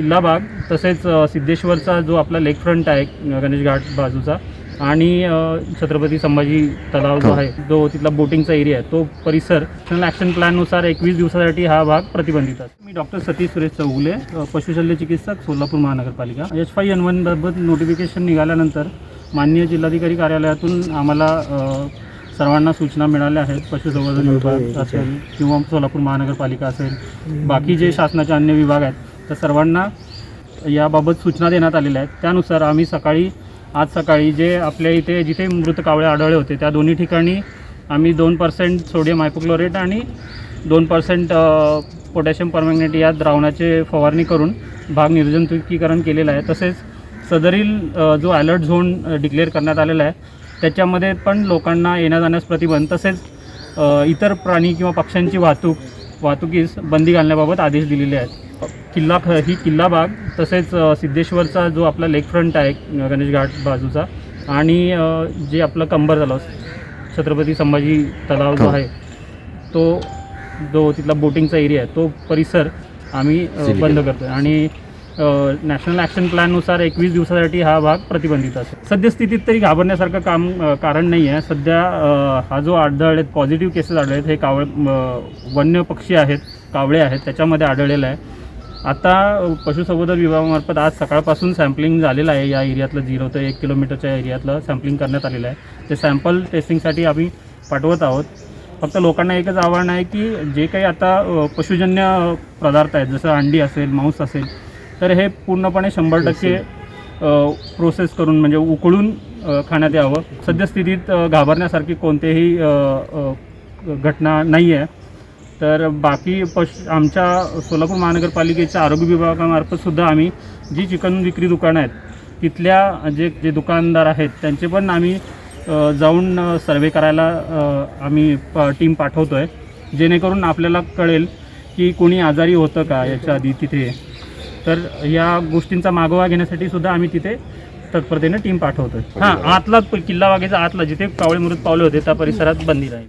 किल्ला बाग तसेच सिद्धेश्वरचा जो आपला लेक फ्रंट आहे गणेश घाट बाजूचा आणि छत्रपती संभाजी तलाव जो हो. आहे जो तिथला बोटिंगचा एरिया आहे तो परिसर नॅशनल ॲक्शन प्लॅननुसार एकवीस दिवसासाठी हा भाग प्रतिबंधित आहे. मी डॉक्टर सतीश सुरेश चौगुले पशुशल्य चिकित्सक सोलापूर महानगरपालिका. एच फाय एन वनबाबत नोटिफिकेशन निघाल्यानंतर माननीय जिल्हाधिकारी कार्यालयातून आम्हाला सर्वांना सूचना मिळाल्या आहेत. पशुसंवर्धन विभाग असेल किंवा सोलापूर महानगरपालिका असेल बाकी जे शासनाचे अन्य विभाग आहेत तर सर्वांना याबाबत सूचना देण्यात आलेल्या आहेत. त्यानुसार आम्ही सकाळी आज सकाळी जे आपल्या इथे जिथे मृत कावळे आढळले होते त्या दोन्ही ठिकाणी आम्ही दोन पर्सेंट सोडियम हायपोक्लोरेट आणि दोन पर्सेंट पोटॅशियम परमॅग्नेट या द्रावणाचे फवारणी करून भाग निर्जंतुकीकरण केलेलं आहे. तसेच सदरील जो अलर्ट झोन डिक्लेअर करण्यात आलेला आहे त्याच्यामध्ये पण लोकांना येण्या जाण्यास प्रतिबंध तसेच इतर प्राणी किंवा पक्ष्यांची वाहतूक वाहतुकीस बंदी घालण्याबाबत आदेश दिलेले आहेत. किल्ला ख ही किल्ला बाग तसेच सिद्धेश्वरचा जो आपला लेक फ्रंट आहे गणेश घाट बाजूचा आणि जे आपलं कंबर तलाव छत्रपती संभाजी तलाव जो हो. आहे तो जो तिथला बोटिंगचा एरिया आहे तो परिसर आम्ही बंद. करतो आणि नॅशनल ॲक्शन प्लॅननुसार एकवीस दिवसासाठी हा भाग प्रतिबंधित असेल सद्यस्थितीत तरी घाबरण्यासारखं काम कारण नाही आहे सध्या हा जो आढळलेत पॉझिटिव्ह केसेस आढळलेत हे कावळे वन्य पक्षी आहेत कावळे आहेत त्याच्यामध्ये आढळलेलं आहे आता पशुसंवर्धन विभागामार्फत आज सकाळपासून सॅम्पलिंग झालेलं आहे. या एरियातलं झिरो ते एक किलोमीटरच्या एरियातलं सॅम्पलिंग करण्यात आलेलं आहे. ते सॅम्पल टेस्टिंगसाठी आम्ही पाठवत आहोत. फक्त लोकांना एकच आव्हान आहे की जे काही आता पशुजन्य पदार्थ आहेत जसं अंडी असेल मांस असेल तर हे पूर्णपणे शंभर टक्के प्रोसेस करून म्हणजे उकळून खाण्यात यावं. सद्यस्थितीत घाबरण्यासारखी कोणतेही घटना नाही आहे तर बाकी पश आमच्या सोलापूर महानगरपालिकेच्या आरोग्य विभागामार्फत सुद्धा आम्ही जी चिकन विक्री दुकानं आहेत तिथल्या जे जे दुकानदार आहेत त्यांचे पण आम्ही जाऊन सर्वे करायला आम्ही प टीम पाठवतो आहे जेणेकरून आपल्याला कळेल की कोणी आजारी होतं का याच्या आधी तिथे. तर या गोष्टींचा मागोवा घेण्यासाठी सुद्धा आम्ही तिथे तत्परतेने टीम पाठवतोय. हां आतला किल्ला वागेचा आतला जिथे कावळे मृत पावले होते त्या परिसरात बंदी राहील.